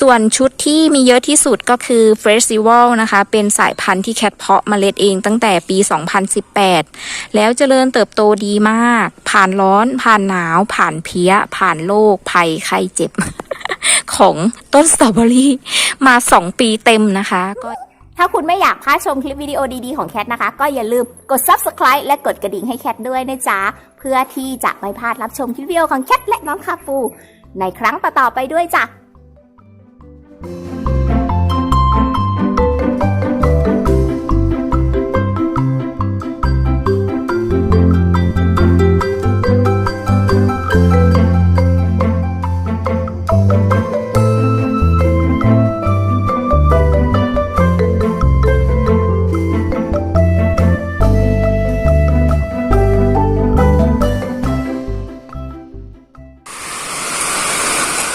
ส่วนชุดที่มีเยอะที่สุดก็คือ Festival นะคะ เป็นสายพันธุ์ที่แคทเพาะเมล็ดเองตั้งแต่ปี 2018 แล้วเจริญเติบโตดีมาก ผ่านร้อน ผ่านหนาว ผ่านเพี้ย ผ่านโรคภัยไข้เจ็บ ของต้นสตรอเบอรี่มา 2 ปีเต็มนะคะ ก็ถ้าคุณไม่อยากพลาดชมคลิปวิดีโอดีๆของแคทนะคะ ก็อย่าลืมกด subscribe และกดกระดิ่งให้แคทด้วยนะจ๊ะ เพื่อที่จะไม่พลาดรับชมคลิปวิดีโอของแคทและน้องคาปู ในครั้งต่อๆไปด้วยจ้ะ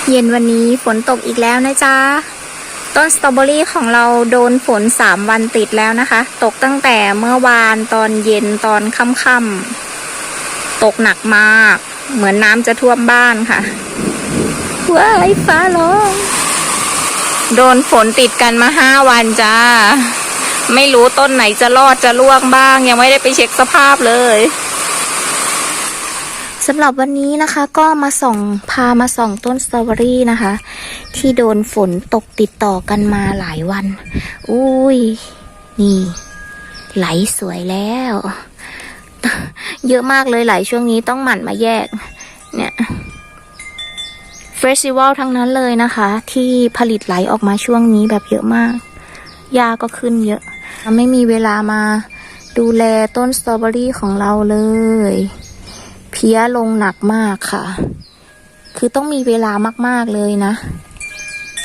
เย็นวันนี้ฝนตกอีกแล้วนะจ๊ะ ต้นสตรอเบอรี่ของเราโดนฝนสามวันติดแล้วนะคะ ตกตั้งแต่เมื่อวานตอนเย็นตอนค่ำๆตกหนักมาก เหมือนน้ำจะท่วมบ้านค่ะว้ายฟ้าร้องโดนฝนติดกันมาห้าวันจ้า ไม่รู้ต้นไหนจะรอดจะล่วงบ้าง ยังไม่ได้ไปเช็คสภาพเลย สำหรับวันนี้นะคะก็มาส่องพามาส่องต้นสตรอเบอรี่นะคะ ที่โดนฝนตกติดต่อกันมาหลายวัน อุ้ย นี่ ไหลสวยแล้ว เยอะมากเลยไหลช่วงนี้ต้องหมั่นมาแยก เนี่ยเฟสติวัลทั้งนั้นเลยนะคะ ที่ผลิตไหลออกมาช่วงนี้แบบเยอะมากยาก็ขึ้นเยอะ ไม่มีเวลามาดูแลต้นสตรอเบอรี่ของเราเลย เพี้ยลงหนักมากค่ะ คือต้องมีเวลามาก ๆ เลยนะ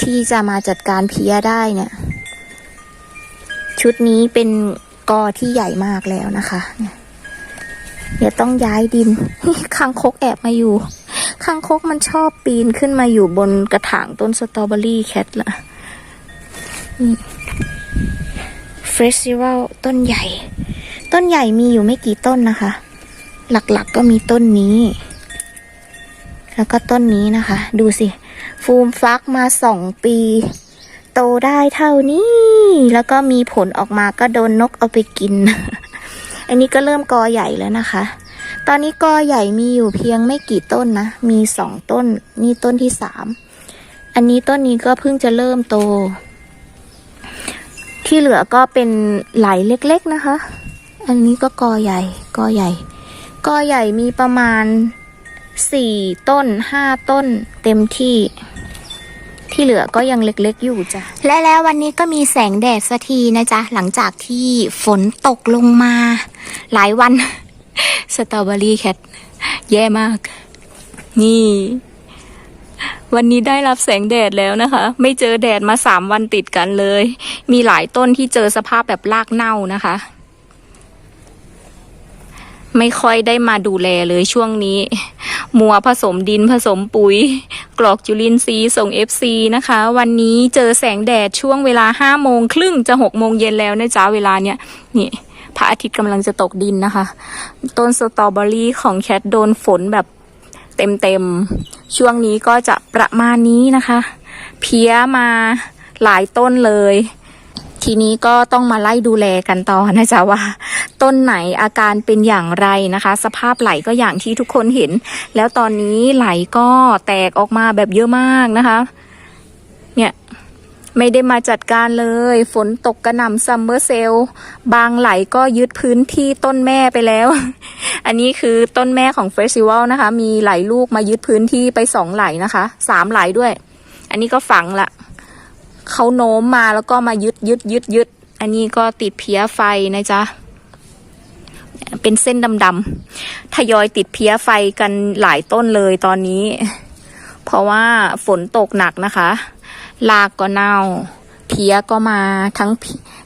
ที่จะมาจัดการเพี้ยได้เนี่ย ชุดนี้เป็นกอที่ใหญ่มากแล้วนะคะเนี่ยเดี๋ยวต้องย้ายดินคางคกแอบมาอยู่คางคกมันชอบปีนขึ้นมาอยู่บนกระถางต้นสตรอเบอรี่แคทละเฟสติวัลต้นใหญ่ ต้นใหญ่มีอยู่ไม่กี่ต้นนะคะ หลักๆกก็มีต้นนี้ แล้วก็ต้นนี้นะคะ ดูสิ ฟูมฟักมาสองปี โตได้เท่านี้ แล้วก็มีผลออกมาก็โดนนกเอาไปกิน อันนี้ก็เริ่มกอใหญ่แล้วนะคะ ตอนนี้กอใหญ่มีอยู่เพียงไม่กี่ต้นนะ มีสองต้น นี่ต้นที่สาม อันนี้ต้นนี้ก็เพิ่งจะเริ่มโต ที่เหลือก็เป็นไหลเล็กๆนะคะ อันนี้ก็กอใหญ่ กอใหญ่ กอใหญ่มีประมาณสี่ต้นห้าต้นเต็มที่ ที่เหลือก็ยังเล็กๆอยู่จ้ะ และแล้ววันนี้ก็มีแสงแดดสักทีนะจ๊ะ หลังจากที่ฝนตกลงมา หลายวัน สตรอเบอรี่แคทแย่มาก นี่ วันนี้ได้รับแสงแดดแล้วนะคะ ไม่เจอแดดมาสามวันติดกันเลย มีหลายต้นที่เจอสภาพแบบรากเน่านะคะ ไม่ค่อยได้มาดูแลเลยช่วงนี้ มัวผสมดินผสมปุ๋ย กรอกจุลินทรีย์ส่ง FC นะคะ วันนี้เจอแสงแดดช่วงเวลาห้าโมงครึ่งจะหกโมงเย็นแล้วนะจ๊ะเวลาเนี้ยนี่พระอาทิตย์กำลังจะตกดินนะคะ ต้นสตรอเบอรี่ของแคทโดนฝนแบบเต็มๆ ช่วงนี้ก็จะประมาณนี้นะคะ เพี้ยมาหลายต้นเลย ทีนี้ก็ต้องมาไล่ดูแลกันต่อนะจ๊ะว่า ต้นไหนอาการเป็นอย่างไรนะคะ สภาพไหลก็อย่างที่ทุกคนเห็น แล้วตอนนี้ไหลก็แตกออกมาแบบเยอะมากนะคะ เนี่ยไม่ได้มาจัดการเลย ฝนตกกระหน่ำซัมเมอร์เซลบางไหลก็ยึดพื้นที่ต้นแม่ไปแล้ว อันนี้คือต้นแม่ของเฟสติวัลนะคะ มีไหลลูกมายึดพื้นที่ไปสองไหลนะคะสามไหลด้วย อันนี้ก็ฝังละ เขาโน้มมาแล้วก็มายึดยึดยึดยึดอันนี้ก็ติดเพี้ยไฟนะจ๊ะเป็นเส้นดำๆทยอยติดเพี้ยไฟกันหลายต้นเลยตอนนี้ เพราะว่าฝนตกหนักนะคะ ลากก็เน่า เพี้ยก็มาทั้ง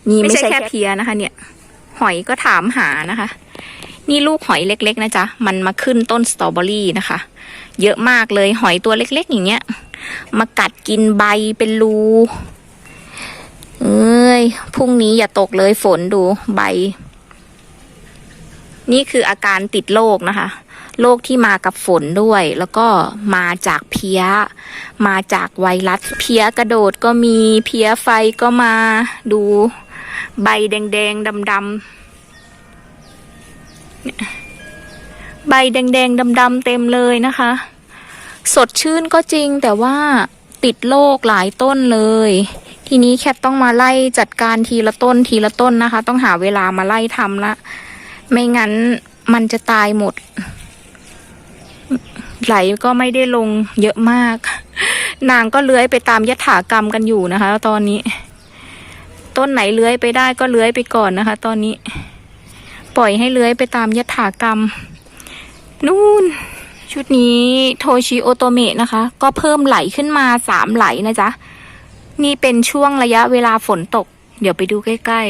นี่ไม่ใช่แค่เพี้ยนะคะ เนี่ย หอยก็ถามหานะคะ นี่ลูกหอยเล็ก ๆ นะจ๊ะ มันมาขึ้นต้นสตรอเบอรี่นะคะ เยอะมากเลยหอยตัวเล็ก ๆ อย่างเงี้ย มากัดกินใบเป็นรู เอ้ยพรุ่งนี้อย่าตกเลยฝนดูใบ นี่คืออาการติดโรคนะคะโรคที่มากับฝนด้วย แล้วก็มาจากเพี้ย มาจากไวรัส เพี้ยกระโดดก็มีเพี้ยไฟก็มาดูใบแดงๆดำๆใบแดงๆดำๆเต็มเลยนะคะ สดชื่นก็จริงแต่ว่าติดโรคหลายต้นเลย ทีนี้แคทต้องมาไล่จัดการทีละต้นทีละต้นนะคะ ต้องหาเวลามาไล่ทำละไม่งั้นมันจะตายหมด ไหลก็ไม่ได้ลงเยอะมาก นางก็เลื้อยไปตามยถากรรมกันอยู่นะคะ ตอนนี้ ต้นไหนเลื้อยไปได้ก็เลื้อยไปก่อนนะคะ ตอนนี้ ปล่อยให้เลื้อยไปตามยถากรรม นู่น ชุดนี้โทชิโอโตเมะนะคะ ก็เพิ่มไหลขึ้นมาสามไหลนะจ๊ะ นี่เป็นช่วงระยะเวลาฝนตก เดี๋ยวไปดูใกล้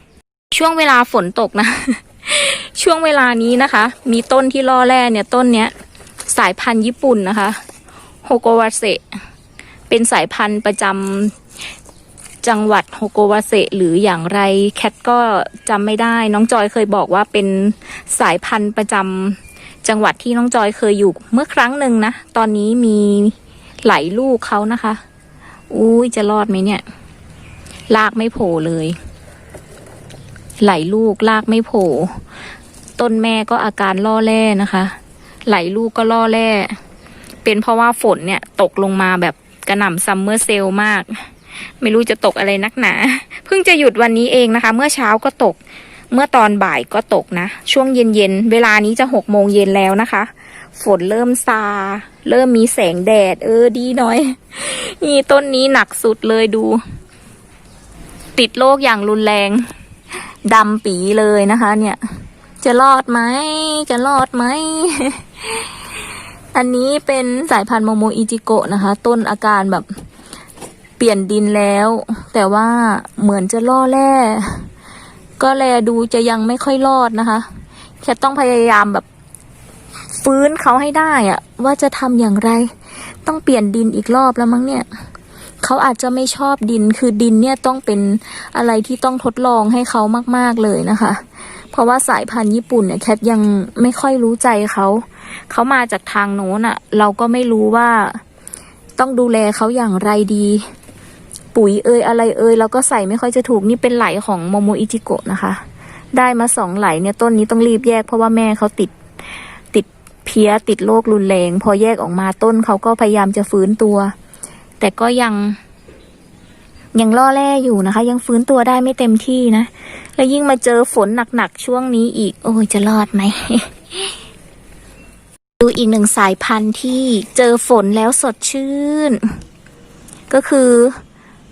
ๆ ช่วงเวลาฝนตกนะ ช่วงเวลานี้นะคะ มีต้นที่ล่อแร่เนี่ยต้นเนี้ย สายพันธุ์ญี่ปุ่นนะคะโฮโกวาเซเป็นสายพันธุ์ประจำจังหวัดโฮโกวาเซหรืออย่างไรแคทก็จำไม่ได้ น้องจอยเคยบอกว่าเป็นสายพันธุ์ประจำจังหวัดที่น้องจอยเคยอยู่เมื่อครั้งหนึ่งนะ ตอนนี้มีไหลายลูกเขานะคะ อุ้ยจะรอดไหมเนี่ย ลากไม่โผล่เลย ไหลลูกลากไม่โผล่ต้นแม่ก็อาการล่อแร่นะคะ ไหลลูกก็ล่อแร่เป็นเพราะว่าฝนเนี่ย ตกลงมาแบบกระหน่ำซัมเมอร์เซลมาก ไม่รู้จะตกอะไรนักหนา เพิ่งจะหยุดวันนี้เองนะคะ เมื่อเช้าก็ตก เมื่อตอนบ่ายก็ตกนะ ช่วงเย็นๆ เวลานี้จะหกโมงเย็นแล้วนะคะ ฝนเริ่มซา เริ่มมีแสงแดด เออดีหน่อย นี่ต้นนี้หนักสุดเลยดู ติดโรคอย่างรุนแรงดำปีเลยนะคะ เนี่ย จะรอดไหม จะรอดไหม อันนี้เป็นสายพันธุ์โมโมอิจิโกะนะคะ ต้นอาการแบบเปลี่ยนดินแล้ว แต่ว่าเหมือนจะล่อแร่ ก็แลดูจะยังไม่ค่อยรอดนะคะ แค่ต้องพยายามแบบ ฟื้นเขาให้ได้อะว่าจะทำอย่างไร ต้องเปลี่ยนดินอีกรอบแล้วมั้งเนี่ยเขาอาจจะไม่ชอบดินคือดินเนี่ยต้องเป็นอะไรที่ต้องทดลองให้เขามาก ๆเลยนะคะ เพราะว่าสายพันธุ์ญี่ปุ่นเนี่ยแคทยังไม่ค่อยรู้ใจเขาเขามาจากทางโน้นอะเราก็ไม่รู้ว่า ต้องดูแลเขาอย่างไรดี ปุ๋ยเอยอะไรเอยเราก็ใส่ไม่ค่อยจะถูกนี่เป็นไหลของโมโมอิจิโกะนะคะ ได้มาสองไหลเนี่ยต้นนี้ต้องรีบแยกเพราะว่าแม่เขาติดติดเพี้ยติดโรครุนแรง พอแยกออกมาต้นเขาก็พยายามจะฟื้นตัว แต่ก็ยัง ยังล่อแร่อยู่นะคะ ยังฟื้นตัวได้ไม่เต็มที่นะ แล้วยิ่งมาเจอฝนหนักๆช่วงนี้อีก โอ้ยจะรอดไหมดูอีกหนึ่งสายพันธุ์ที่เจอฝนแล้วสดชื่น ก็คือ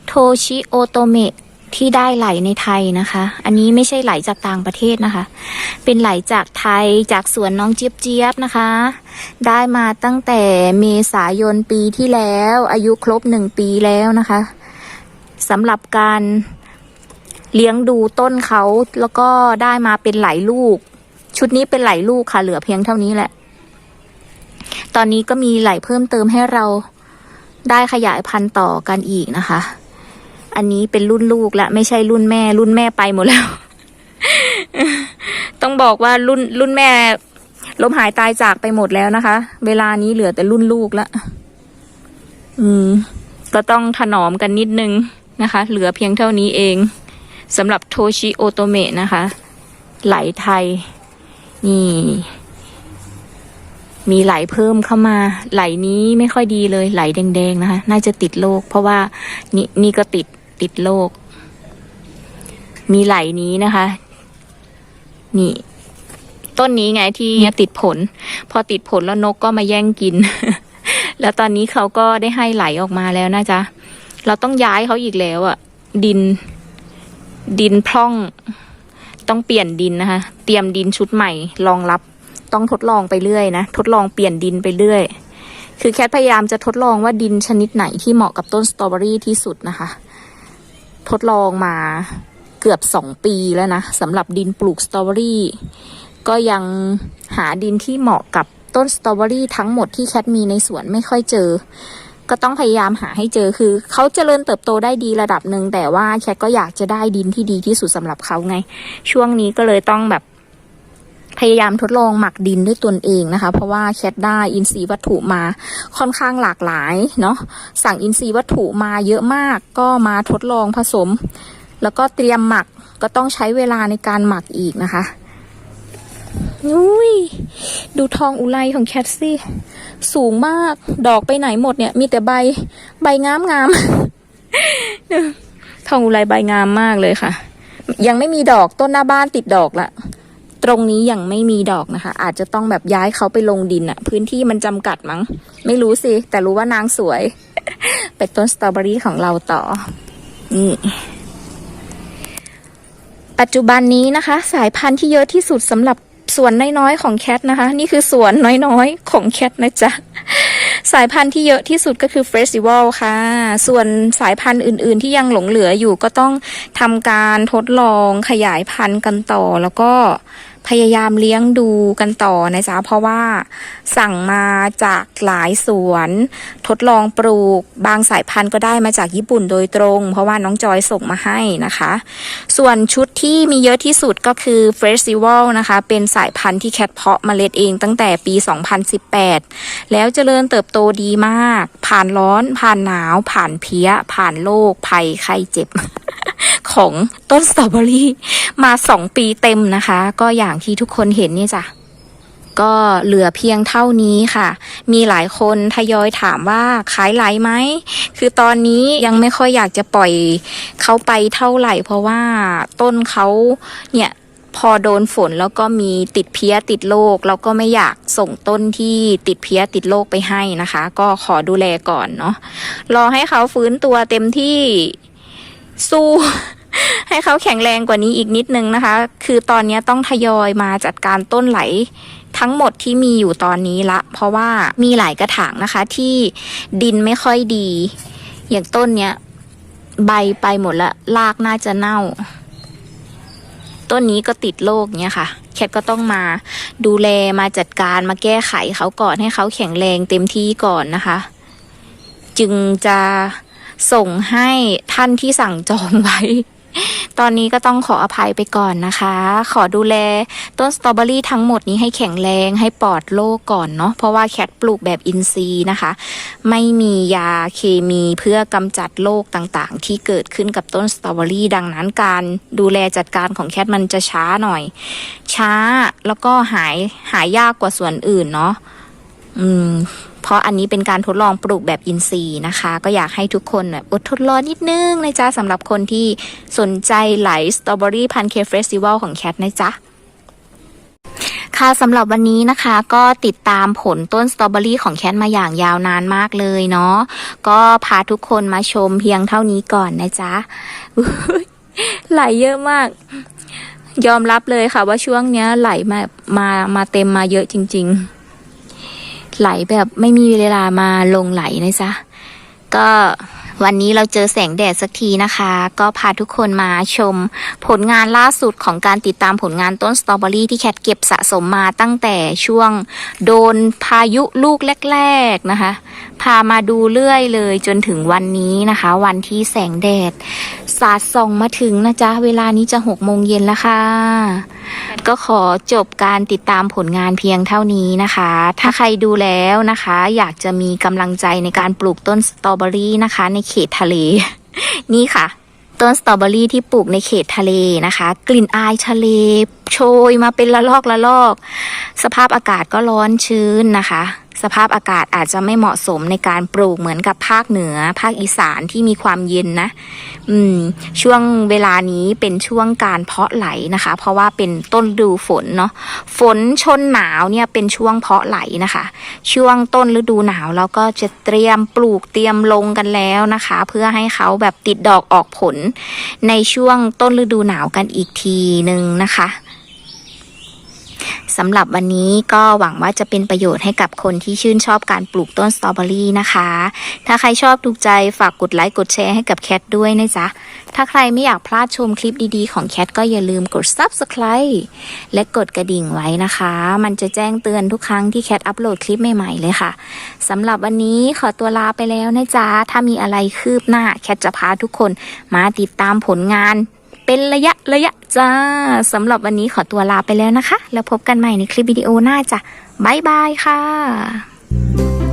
โทชิโอโตเมะที่ได้ไหลในไทยนะคะ อันนี้ไม่ใช่ไหลจากต่างประเทศนะคะ เป็นไหลจากไทยจากสวนน้องเจี๊ยบเจี๊ยบนะคะ ได้มาตั้งแต่เมษายนปีที่แล้ว อายุครบหนึ่งปีแล้วนะคะสำหรับการเลี้ยงดูต้นเขาแล้วก็ได้มาเป็นไหลลูก ชุดนี้เป็นไหลลูกค่ะ เหลือเพียงเท่านี้แหละ ตอนนี้ก็มีไหลเพิ่มเติมให้เราได้ขยายพันธุ์ต่อกันอีกนะคะ อันนี้เป็นรุ่นลูกและไม่ใช่รุ่นแม่ รุ่นแม่ไปหมดแล้ว ต้องบอกว่ารุ่นรุ่นแม่ล้มหายตายจากไปหมดแล้วนะคะ เวลานี้เหลือแต่รุ่นลูกละอืม ก็ต้องถนอมกันนิดนึงนะคะ เหลือเพียงเท่านี้เองสำหรับโทชิโอโตเมะนะคะ ไหลไทย นี่ มีไหลเพิ่มเข้ามา ไหลนี้ไม่ค่อยดีเลย ไหลแดงๆนะคะ น่าจะติดโรคเพราะว่านี่นี่ก็ติด ติดโรค มีไหลนี้นะคะ นี่ ต้นนี้ไงที่ติดผล พอติดผลแล้วนกก็มาแย่งกิน แล้วตอนนี้เขาก็ได้ให้ไหลออกมาแล้วนะจ๊ะ เราต้องย้ายเขาอีกแล้วอะดิน ดินพร่อง ต้องเปลี่ยนดินนะคะ เตรียมดินชุดใหม่รองรับ ต้องทดลองไปเรื่อยนะ ทดลองเปลี่ยนดินไปเรื่อยคือแคทพยายามจะทดลองว่าดินชนิดไหนที่เหมาะกับต้นสตรอเบอรี่ที่สุดนะคะ ทดลองมาเกือบสองปีแล้วนะสำหรับดินปลูกสตรอเบอรี่ก็ยังหาดินที่เหมาะกับต้นสตรอเบอรี่ทั้งหมดที่แคทมีในสวนไม่ค่อยเจอ ก็ต้องพยายามหาให้เจอคือเขาเจริญเติบโตได้ดีระดับหนึ่งแต่ว่าแคทก็อยากจะได้ดินที่ดีที่สุดสำหรับเขาไง ช่วงนี้ก็เลยต้องแบบ พยายามทดลองหมักดินด้วยตนเองนะคะ เพราะว่าแคทได้อินทรีย์วัตถุมาค่อนข้างหลากหลายเนาะสั่งอินทรีย์วัตถุมาเยอะมาก ก็มาทดลองผสม แล้วก็เตรียมหมักก็ต้องใช้เวลาในการหมักอีกนะคะอุ้ยดูทองอุไรของแคทสิสูงมากดอกไปไหนหมดเนี่ย มีแต่ใบใบงามงามทองอุไรใบงามมากเลยค่ะ ยังไม่มีดอกต้นหน้าบ้านติดดอกละ ตรงนี้ยังไม่มีดอกนะคะ อาจจะต้องแบบย้ายเขาไปลงดินอะพื้นที่มันจำกัดมั้ง ไม่รู้สิ แต่รู้ว่านางสวยไปต้นสตรอเบอรี่ของเราต่อนี่ปัจจุบันนี้นะคะ สายพันธุ์ที่เยอะที่สุดสำหรับสวนน้อยๆของแคทนะคะ นี่คือสวนน้อยๆของแคทนะจ๊ะสายพันธุ์ที่เยอะที่สุดก็คือเฟสติวัลค่ะ ส่วนสายพันธุ์อื่น ๆ ที่ยังหลงเหลืออยู่ก็ต้องทำการทดลองขยายพันธุ์กันต่อแล้วก็ พยายามเลี้ยงดูกันต่อนะจ๊ะเพราะว่าสั่งมาจากหลายสวน ทดลองปลูก บางสายพันธุ์ก็ได้มาจากญี่ปุ่นโดยตรง เพราะว่าน้องจอยส่งมาให้นะคะ ส่วนชุดที่มีเยอะที่สุดก็คือ Festival นะคะ เป็นสายพันธุ์ที่แคทเพาะเมล็ดเองตั้งแต่ปี 2018 แล้วเจริญเติบโตดีมาก ผ่านร้อน ผ่านหนาว ผ่านเพี้ย ผ่านโรคภัยไข้เจ็บ ของต้นสตรอเบอรี่มาสองปีเต็มนะคะ ก็อย่างที่ทุกคนเห็นเนี่ยจ้ะก็เหลือเพียงเท่านี้ค่ะ มีหลายคนทยอยถามว่าขายไหลไหม คือตอนนี้ยังไม่ค่อยอยากจะปล่อยเขาไปเท่าไหร่ เพราะว่าต้นเขาเนี่ยพอโดนฝนแล้วก็มีติดเพี้ยติดโรคเราก็ไม่อยากส่งต้นที่ติดเพี้ยติดโรคไปให้นะคะ ก็ขอดูแลก่อนเนาะรอให้เขาฟื้นตัวเต็มที่ สู้ ให้เขาแข็งแรงกว่านี้อีกนิดนึงนะคะ คือตอนนี้ต้องทยอยมาจัดการต้นไหลทั้งหมดที่มีอยู่ตอนนี้ละ เพราะว่ามีหลายกระถางนะคะ ที่ดินไม่ค่อยดี อย่างต้นเนี้ย ใบไปหมดละรากน่าจะเน่า ต้นนี้ก็ติดโรคเนี้ยค่ะ แคทก็ต้องมาดูแลมาจัดการมาแก้ไขเขาก่อนให้เขาแข็งแรงเต็มที่ก่อนนะคะ จึงจะ ส่งให้ท่านที่สั่งจองไว้ ตอนนี้ก็ต้องขออภัยไปก่อนนะคะ ขอดูแลต้นสตรอเบอรี่ทั้งหมดนี้ให้แข็งแรงให้ปลอดโรคก่อนเนาะ เพราะว่าแคทปลูกแบบอินทรีย์นะคะ ไม่มียาเคมีเพื่อกำจัดโรคต่างๆ ที่เกิดขึ้นกับต้นสตรอเบอรี่ ดังนั้นการดูแลจัดการของแคทมันจะช้าหน่อย ช้าแล้วก็หายหายยากกว่าส่วนอื่นเนาะ อืม เพราะอันนี้เป็นการทดลองปลูกแบบอินทรีย์นะคะ ก็อยากให้ทุกคนแบบอดทนรอนิดนึงนะจ๊ะสำหรับคนที่สนใจไหลสตรอเบอรี่พันเคฟเฟสติวัลของแคทนะจ๊ะค่ะสำหรับวันนี้นะคะก็ติดตามผลต้นสตรอเบอรี่ของแคทมาอย่างยาวนานมากเลยเนาะก็พาทุกคนมาชมเพียงเท่านี้ก่อนนะจ๊ะไหลเยอะมาก ยอมรับเลยค่ะว่าช่วงเนี้ยไหลมามามาเต็มมาเยอะจริง ๆ ไหลแบบไม่มีเวลามาลงไหลนะจ๊ะก็ วันนี้เราเจอแสงแดดสักทีนะคะ ก็พาทุกคนมาชม ผลงานล่าสุดของการติดตามผลงานต้นสตรอเบอรี่ที่แคทเก็บสะสมมาตั้งแต่ช่วงโดนพายุลูกแรก ๆ นะคะ พามาดูเรื่อยเลยจนถึงวันนี้นะคะ วันที่แสงแดด สาดส่องมาถึงนะจ๊ะ เวลานี้จะหกโมงเย็นแล้วค่ะก็ขอจบการติดตามผลงานเพียงเท่านี้นะคะ ถ้าใครดูแล้วนะคะ อยากจะมีกำลังใจในการปลูกต้นสตรอเบอรี่นะคะในเขตทะเล นี่ค่ะ ต้นสตรอเบอรี่ที่ปลูกในเขตทะเลนะคะ กลิ่นอายทะเล โชยมาเป็นละลอกละลอก สภาพอากาศก็ร้อนชื้นนะคะ สภาพอากาศอาจจะไม่เหมาะสมในการปลูกเหมือนกับภาคเหนือ ภาคอีสานที่มีความเย็นนะ อืม ช่วงเวลานี้เป็นช่วงการเพาะไหลนะคะ เพราะว่าเป็นต้นฤดูฝนเนาะฝนชนหนาวเนี่ยเป็นช่วงเพาะไหลนะคะ ช่วงต้นฤดูหนาวเราก็จะเตรียมปลูกเตรียมลงกันแล้วนะคะ เพื่อให้เขาแบบติดดอกออกผล ในช่วงต้นฤดูหนาวกันอีกทีหนึ่งนะคะ สำหรับวันนี้ก็หวังว่าจะเป็นประโยชน์ให้กับคนที่ชื่นชอบการปลูกต้นสตรอเบอรี่นะคะ ถ้าใครชอบถูกใจฝากกดไลค์กดแชร์ให้กับแคทด้วยนะจ๊ะ ถ้าใครไม่อยากพลาดชมคลิปดีๆของแคทก็อย่าลืมกด subscribe และกดกระดิ่งไว้นะคะ มันจะแจ้งเตือนทุกครั้งที่แคทอัปโหลดคลิปใหม่ๆเลยค่ะสำหรับวันนี้ขอตัวลาไปแล้วนะจ๊ะ ถ้ามีอะไรคืบหน้าแคทจะพาทุกคนมาติดตามผลงาน เป็นระยะระยะจ้าสำหรับวันนี้ขอตัวลาไปแล้วนะคะ แล้วพบกันใหม่ในคลิปวิดีโอหน้าจ้ะบ๊ายบายค่ะ